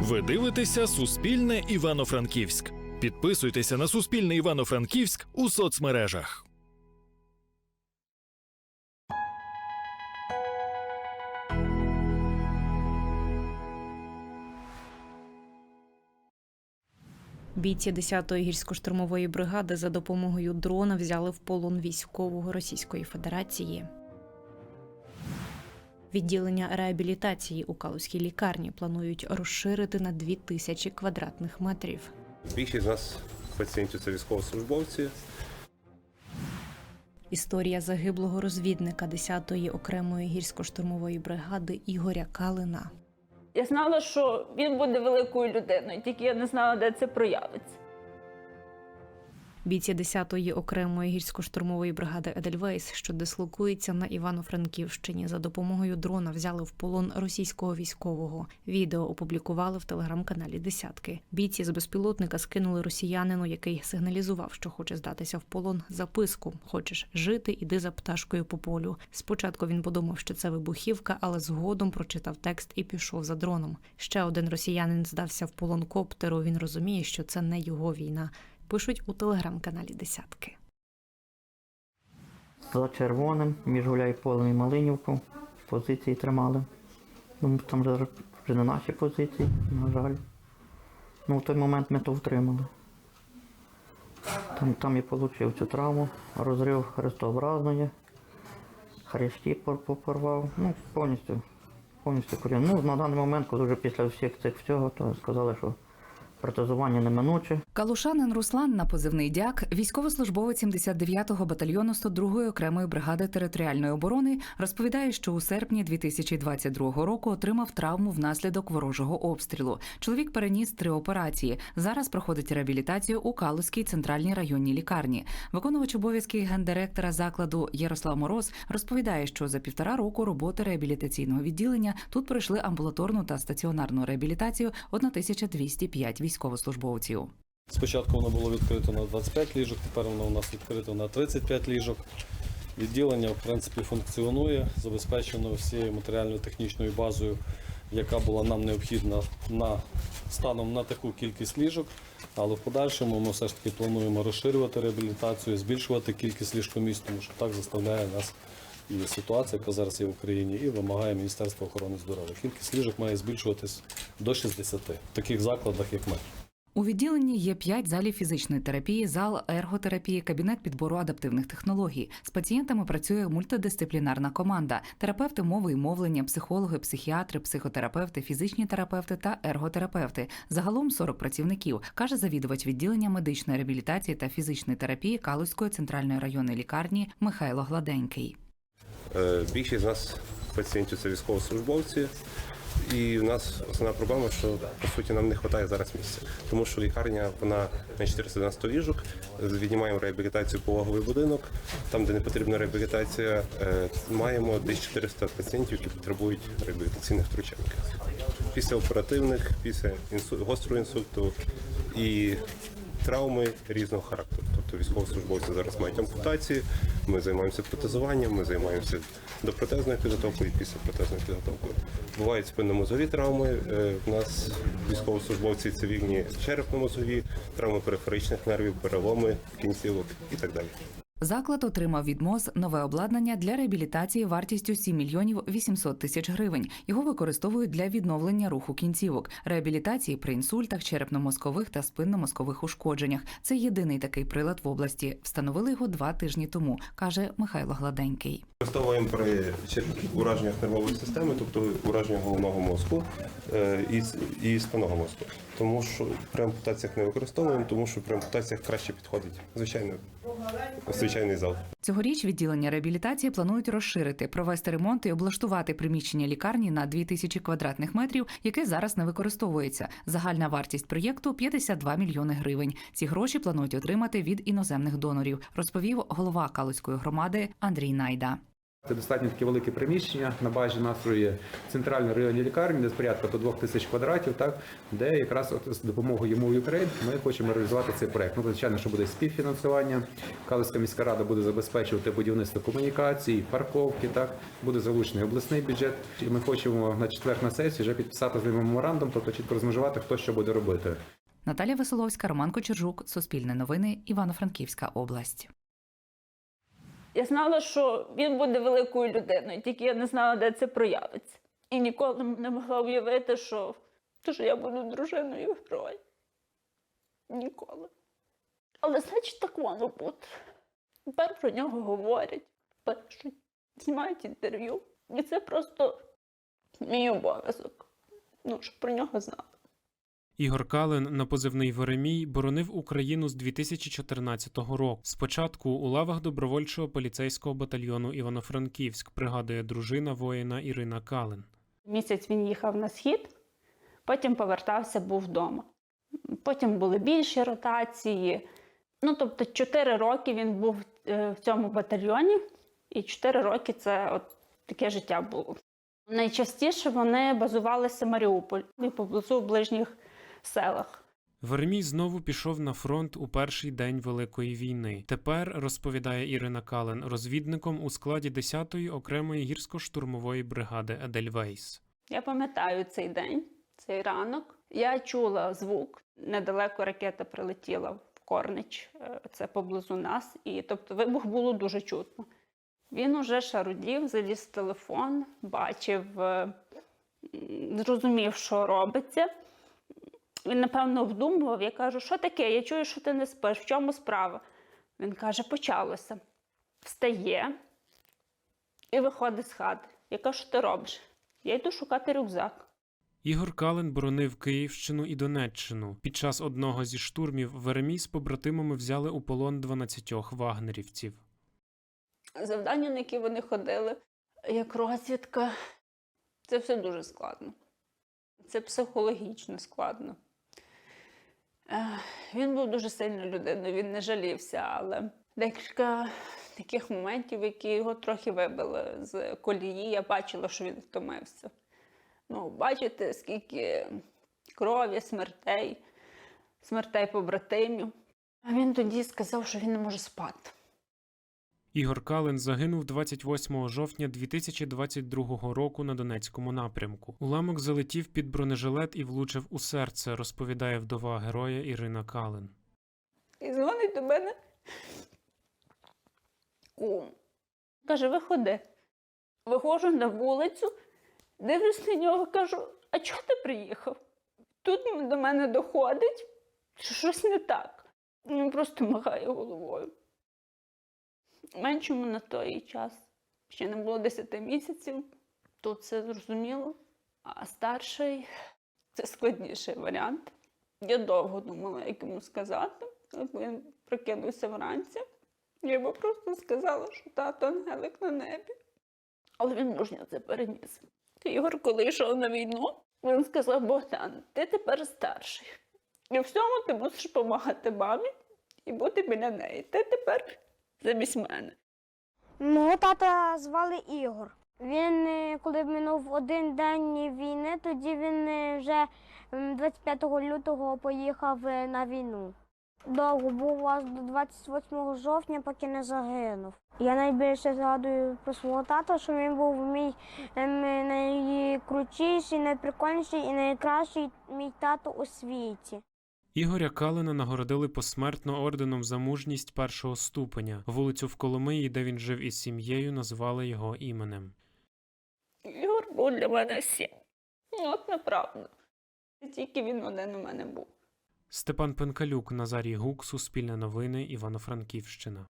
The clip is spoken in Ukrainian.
Ви дивитеся Суспільне Івано-Франківськ. Підписуйтеся на Суспільне Івано-Франківськ у соцмережах. Бійці 10-ї гірсько-штурмової бригади за допомогою дрона взяли в полон військового Російської Федерації. Відділення реабілітації у Калузькій лікарні планують розширити на 2 тисячі квадратних метрів. Більшість з нас пацієнтів це військовослужбовці. Історія загиблого розвідника 10-ї окремої гірсько-штурмової бригади Ігоря Калина. Я знала, що він буде великою людиною, тільки я не знала, де це проявиться. Бійці 10-ї окремої гірсько-штурмової бригади Едельвейс, що дислокується на Івано-Франківщині, за допомогою дрона взяли в полон російського військового. Відео опублікували в телеграм-каналі Десятки. Бійці з безпілотника скинули росіянину, який сигналізував, що хоче здатися в полон. Записку: Хочеш жити, іди за пташкою по полю. Спочатку він подумав, що це вибухівка, але згодом прочитав текст і пішов за дроном. Ще один росіянин здався в полон коптеру. Він розуміє, що це не його війна пишуть у телеграм-каналі Десятки. За червоним, між Гуляйполем і Малинівку. Позиції тримали. Ну, там вже, вже не наші позиції, на жаль. Ну, в той момент ми то втримали. Там, там і отримав цю травму, розрив хрестообразної, хрещі пор- попорвав. Ну, повністю, повністю корінь. Ну, на даний момент, коли вже після всіх цих всього, то сказали, що протезування неминуче. Калушанин Руслан на позивний дяк, військовослужбовець 79-го батальйону 102-ї окремої бригади територіальної оборони, розповідає, що у серпні 2022 року отримав травму внаслідок ворожого обстрілу. Чоловік переніс три операції. Зараз проходить реабілітацію у Калузькій центральній районній лікарні. Виконувач обов'язки гендиректора закладу Ярослав Мороз розповідає, що за півтора року роботи реабілітаційного відділення тут пройшли амбулаторну та стаціонарну реабілітацію 1205 військовослужбовців. Спочатку воно було відкрито на 25 ліжок, тепер воно у нас відкрито на 35 ліжок. Відділення в принципі функціонує, забезпечено всією матеріально-технічною базою, яка була нам необхідна на станом на таку кількість ліжок. Але в подальшому ми все ж таки плануємо розширювати реабілітацію, збільшувати кількість ліжкомісць, тому що так заставляє нас ситуація, яка зараз є в Україні, і вимагає Міністерства охорони здоров'я. Кількість ліжок має збільшуватись до 60 в таких закладах, як ми. У відділенні є п'ять залів фізичної терапії, зал ерготерапії, кабінет підбору адаптивних технологій. З пацієнтами працює мультидисциплінарна команда: терапевти мови і мовлення, психологи, психіатри, психотерапевти, фізичні терапевти та ерготерапевти. Загалом 40 працівників, каже завідувач відділення медичної реабілітації та фізичної терапії Калузької центральної районної лікарні Михайло Гладенький. Е, Більшість з нас пацієнтів це військовослужбовці. І в нас основна проблема, що по суті нам не вистачає зараз місця, тому що лікарня вона на 490 ліжок. Віднімаємо реабілітацію пологовий будинок. Там, де не потрібна реабілітація, е, маємо десь 400 пацієнтів, які потребують реабілітаційних втручань. Після оперативних, після інсу... гострого інсульту і травми різного характеру. Тобто військовослужбовці зараз мають ампутації, ми займаємося протезуванням, ми займаємося допротезною підготовкою і після протезної підготовкою. Бувають спинномозові травми. е, У нас військовослужбовці цивільні черепно-мозові, травми периферичних нервів, переломи кінцівок і так далі. Заклад отримав від МОЗ нове обладнання для реабілітації вартістю 7 мільйонів 800 тисяч гривень. Його використовують для відновлення руху кінцівок, реабілітації при інсультах, черепно-мозкових та спинно-мозкових ушкодженнях. Це єдиний такий прилад в області. Встановили його два тижні тому, каже Михайло Гладенький. Використовуємо при ураженнях нервової системи, тобто ураження головного мозку е, і спинного мозку. Тому що при ампутаціях не використовуємо, тому що при ампутаціях краще підходить звичайно звичайний зал. Цьогоріч відділення реабілітації планують розширити, провести ремонт і облаштувати приміщення лікарні на 2000 квадратних метрів, яке зараз не використовується. Загальна вартість проєкту 52 мільйони гривень. Ці гроші планують отримати від іноземних донорів, розповів голова Калузької громади Андрій Найда. Це достатньо таке велике приміщення. На базі нашої центральної районній лікарні, десь порядка до 2 тисяч квадратів, так, де якраз от з допомогою йому Ukraine ми хочемо реалізувати цей проект. Ну, звичайно, що буде співфінансування. Калицька міська рада буде забезпечувати будівництво комунікацій, парковки, так, буде залучений обласний бюджет. І ми хочемо на четвер на сесії вже підписати з ними меморандум, тобто чітко розмежувати, хто що буде робити. Наталія Веселовська, Роман Кочержук, Суспільне новини, Івано-Франківська область. Я знала, що він буде великою людиною, тільки я не знала, де це проявиться. І ніколи не могла уявити, що, що я буду дружиною героя. Ніколи. Але значить, так воно бути. Тепер про нього говорять, пишуть, знімають інтерв'ю. І це просто мій обов'язок. Ну, щоб про нього знали. Ігор Калин на позивний Веремій боронив Україну з 2014 року. Спочатку у лавах добровольчого поліцейського батальйону Івано-Франківськ пригадує дружина воїна Ірина Калин. Місяць він їхав на схід, потім повертався, був вдома. Потім були більші ротації. Ну, тобто, 4 роки він був е, в цьому батальйоні, і 4 роки це от таке життя було. Найчастіше вони базувалися в Маріуполь і поблизу ближніх селах. Веремій знову пішов на фронт у перший день Великої війни. Тепер розповідає Ірина Калин розвідником у складі 10-ї окремої гірсько-штурмової бригади Едельвейс. Я пам'ятаю цей день, цей ранок. Я чула звук. Недалеко ракета прилетіла в Корнич, е, це поблизу нас. І тобто вибух було дуже чутно. Він уже шарудів, заліз в телефон, бачив, е, зрозумів, що робиться. Він, напевно, обдумував. Я кажу, що таке? Я чую, що ти не спиш. В чому справа? Він каже, почалося. Встає і виходить з хати. Я кажу, що ти робиш? Я йду шукати рюкзак. Ігор Калин боронив Київщину і Донеччину. Під час одного зі штурмів Веремій з побратимами взяли у полон 12 вагнерівців. Завдання, на які вони ходили, як розвідка, це все дуже складно. Це психологічно складно. Він був дуже сильною людиною, він не жалівся, але декілька таких моментів, які його трохи вибили з колії, я бачила, що він втомився. Ну, бачите, скільки крові, смертей, смертей побратимів. А він тоді сказав, що він не може спати. Ігор Калин загинув 28 жовтня 2022 року на Донецькому напрямку. Уламок залетів під бронежилет і влучив у серце, розповідає вдова героя Ірина Калин. І дзвонить до мене. Кум. Каже, виходи. Виходжу на вулицю, дивлюсь на нього, кажу, а чого ти приїхав? Тут до мене доходить, що щось не так. Він просто махає головою. Меншому на той час ще не було 10 місяців, то це зрозуміло. А старший це складніший варіант. Я довго думала, як йому сказати. От він прокинувся вранці. Я йому просто сказала, що тато Ангелик на небі. Але він мужньо це переніс. Ігор, коли йшов на війну, він сказав: Богдан, ти тепер старший. І всьому ти мусиш допомагати мамі і бути біля неї. Ти тепер замість мене. Мого тата звали Ігор. Він, е, коли минув один день війни, тоді він е, вже 25 лютого поїхав е, на війну. Довго був аж до 28 жовтня, поки не загинув. Я найбільше згадую про свого тата, що він був мій найкрутіший, найприкольніший і найкращий мій тато у світі. Ігоря Калина нагородили посмертно орденом за мужність першого ступеня. Вулицю в Коломиї, де він жив із сім'єю, назвали його іменем. Ігор був для мене всім. Ну, От неправда. Тільки він один у мене був. Степан Пенкалюк, Назарій Гук, Суспільне новини, Івано-Франківщина.